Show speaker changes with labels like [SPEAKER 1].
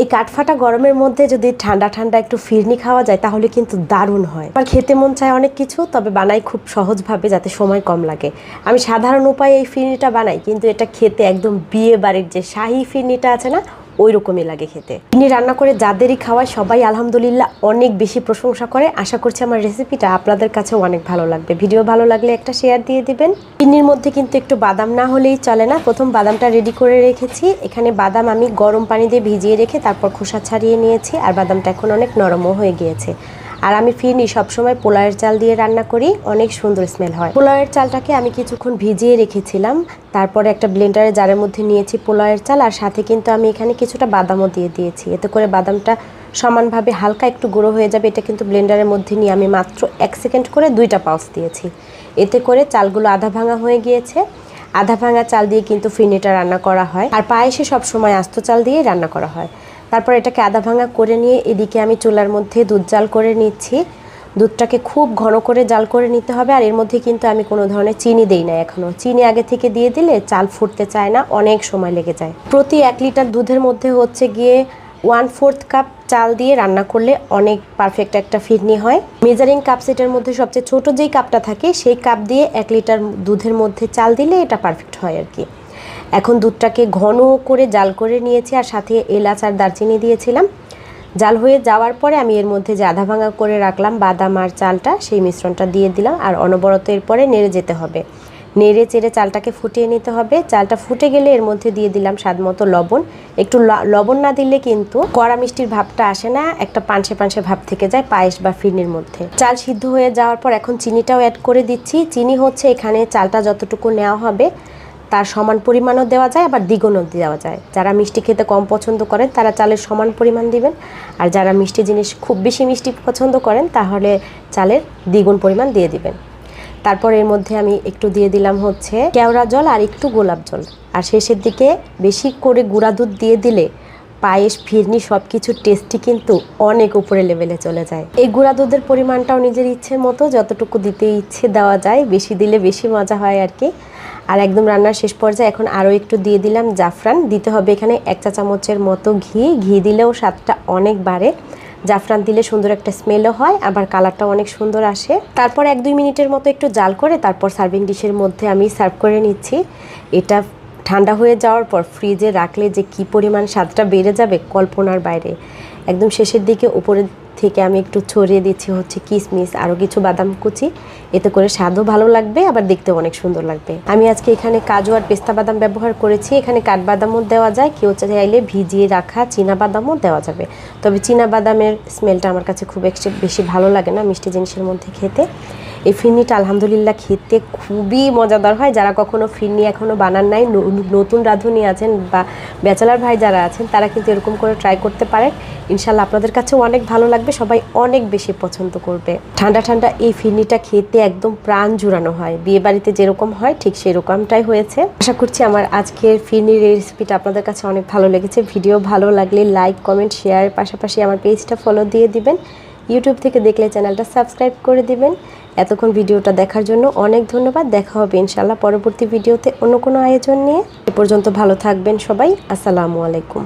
[SPEAKER 1] এই কাঠফাটা গরমের মধ্যে যদি ঠান্ডা ঠান্ডা একটু ফিরনি খাওয়া যায়, তাহলে কিন্তু দারুণ হয়। আর খেতে মন চায় অনেক কিছু, তবে বানাই খুব সহজভাবে যাতে সময় কম লাগে। আমি সাধারণ উপায়ে এই ফিরনিটা বানাই, কিন্তু এটা খেতে একদম বিয়ে বাড়ির যে শাহি ফিরনিটা আছে না ওই রকমই লাগে খেতে। তিনি রান্না করে যাদেরই খাওয়ায় সবাই আলহামদুলিল্লাহ অনেক বেশি প্রশংসা করে। আশা করছি আমার রেসিপিটা আপনাদের কাছেও অনেক ভালো লাগবে। ভিডিও ভালো লাগলে একটা শেয়ার দিয়ে দিবেন। চিনির মধ্যে কিন্তু একটু বাদাম না হলেই চলে না। প্রথম বাদামটা রেডি করে রেখেছি। এখানে বাদাম আমি গরম পানি দিয়ে ভিজিয়ে রেখে তারপর খোসা ছাড়িয়ে নিয়েছি। আর বাদামটা এখন অনেক নরমও হয়ে গিয়েছে। আর আমি ফিরনি সবসময় পোলাওয়ের চাল দিয়ে রান্না করি, অনেক সুন্দর স্মেল হয়। পোলাওয়ের চালটাকে আমি কিছুক্ষণ ভিজিয়ে রেখেছিলাম, তারপরে একটা ব্লেন্ডারে জারের মধ্যে নিয়েছি পোলাওয়ের চাল, আর সাথে কিন্তু আমি এখানে কিছুটা বাদামও দিয়ে দিয়েছি। এতে করে বাদামটা সমানভাবে হালকা একটু গুঁড়ো হয়ে যাবে, এটা কিন্তু ব্লেন্ডারের মধ্যে নিয়ে আমি মাত্র এক সেকেন্ড করে দুইটা পাউস দিয়েছি। এতে করে চালগুলো আধা ভাঙা হয়ে গিয়েছে। আধা ভাঙা চাল দিয়ে কিন্তু ফিনিটা রান্না করা হয়। আর পায়েসে সবসময় আস্ত চাল দিয়ে রান্না করা হয়। তারপর এটাকে আধা ভাঙা করে নিয়ে এদিকে আমি চুলার মধ্যে দুধ জাল করে নিচ্ছি। দুধটাকে খুব ঘন করে জাল করে নিতে হবে আর এর মধ্যে কিন্তু আমি কোনো ধরনের চিনি দেই না এখনও চিনি আগে থেকে দিয়ে দিলে চাল ফুটতে চায় না, অনেক সময় লেগে যায়। প্রতি এক লিটার দুধের মধ্যে হচ্ছে গিয়ে ওয়ান ফোর্থ কাপ চাল দিয়ে রান্না করলে অনেক পারফেক্ট একটা ফিরনি হয়। মেজারিং কাপ সেটের মধ্যে সবচেয়ে ছোট যেই কাপটা থাকে, সেই কাপ দিয়ে এক লিটার দুধের মধ্যে চাল দিলে এটা পারফেক্ট হয় আর কি। এখন দুধটাকে ঘন করে জাল করে নিয়েছি আর সাথে এলাচ আর দারচিনি দিয়েছিলাম। জাল হয়ে যাওয়ার পরে আমি এর মধ্যে যে আধা ভাঙা করে রাখলাম বাদাম আর চালটা, সেই মিশ্রণটা দিয়ে দিলাম আর অনবরত এরপরে নেড়ে যেতে হবে। নেড়ে চেড়ে চালটাকে ফুটিয়ে নিতে হবে। চালটা ফুটে গেলে এর মধ্যে দিয়ে দিলাম স্বাদ মতো লবণ। একটু লবণ না দিলে কিন্তু কড়া মিষ্টির ভাবটা আসে না, একটা পানসে পানসে ভাব থেকে যায় পায়েস বা ফিরনির মধ্যে। চাল সিদ্ধ হয়ে যাওয়ার পর এখন চিনিটাও অ্যাড করে দিচ্ছি। চিনি হচ্ছে এখানে চালটা যতটুকু নেওয়া হবে তার সমান পরিমাণও দেওয়া যায়, আবার দ্বিগুণও দেওয়া যায়। যারা মিষ্টি খেতে কম পছন্দ করেন, তারা চালের সমান পরিমাণ দিবেন। আর যারা মিষ্টি জিনিস খুব বেশি মিষ্টি পছন্দ করেন, তাহলে চালের দ্বিগুণ পরিমাণ দিয়ে দিবেন। তারপর এর মধ্যে আমি একটু দিয়ে দিলাম হচ্ছে কেওড়া জল আর একটু গোলাপ জল। আর শেষের দিকে বেশি করে গুঁড়া দুধ দিয়ে দিলে পায়েস, ফিরনি সব কিছুর টেস্টই কিন্তু অনেক উপরে লেভেলে চলে যায়। এই গুঁড়া দুধের পরিমাণটাও নিজের ইচ্ছে মতো যতটুকু দিতে ইচ্ছে দেওয়া যায়, বেশি দিলে বেশি মজা হয় আর কি। আর একদম রান্নার শেষ পর্যায়ে এখন আরও একটু দিয়ে দিলাম জাফরান। দিতে হবে এখানে এক চা চামচের মতো ঘি। ঘি দিলেও স্বাদটা অনেক বাড়ে। জাফরান দিলে সুন্দর একটা স্মেলও হয়, আবার কালারটা অনেক সুন্দর আসে। তারপর এক দুই মিনিটের মতো একটু জাল করে তারপর সার্ভিং ডিশের মধ্যে আমি সার্ভ করে নিচ্ছি। এটা ঠান্ডা হয়ে যাওয়ার পর ফ্রিজে রাখলে যে কি পরিমাণ স্বাদটা বেড়ে যাবে কল্পনার বাইরে। একদম শেষের দিকে উপরে থেকে আমি একটু ছড়িয়ে দিচ্ছি হচ্ছে কিশমিশ আরও কিছু বাদাম কুচি। এতে করে স্বাদও ভালো লাগবে, আবার দেখতেও অনেক সুন্দর লাগবে। আমি আজকে এখানে কাজু আর পেস্তা বাদাম ব্যবহার করেছি। এখানে কাঠবাদামও দেওয়া যায়। কেউ চাইলে ভিজিয়ে রাখা চীনা বাদামও দেওয়া যাবে। তবে চীনা বাদামের স্মেলটা আমার কাছে খুব বেশি ভালো লাগে না মিষ্টি জিনিসের মধ্যে খেতে। এই ফিরনিটা আলহামদুলিল্লাহ খেতে খুবই মজাদার হয়। যারা কখনো ফিরনি এখনও বানান নাই নতুন রাঁধুনি আছেন বা ব্যাচেলার ভাই যারা আছেন, তারা কিন্তু এরকম করে ট্রাই করতে পারেন। ইনশাল্লাহ আপনাদের কাছেও অনেক ভালো লাগবে, সবাই অনেক বেশি পছন্দ করবে। ঠান্ডা ঠান্ডা এই ফিরনিটা খেতে একদম প্রাণ জুড়ানো হয়। বিয়ে বাড়িতে যেরকম হয়, ঠিক সেরকমটাই হয়েছে। আশা করছি আমার আজকের ফিরনির রেসিপিটা আপনাদের কাছে অনেক ভালো লেগেছে। ভিডিও ভালো লাগলে লাইক কমেন্ট শেয়ারের পাশাপাশি আমার পেজটা ফলো দিয়ে দিবেন। ইউটিউব থেকে দেখলে চ্যানেলটা সাবস্ক্রাইব করে দিবেন। এতক্ষণ ভিডিওটা দেখার জন্য অনেক ধন্যবাদ। দেখা হবে ইনশাল্লাহ পরবর্তী ভিডিওতে অন্য কোনো আয়োজন নিয়ে। এ পর্যন্ত ভালো থাকবেন সবাই। আসসালামু আলাইকুম।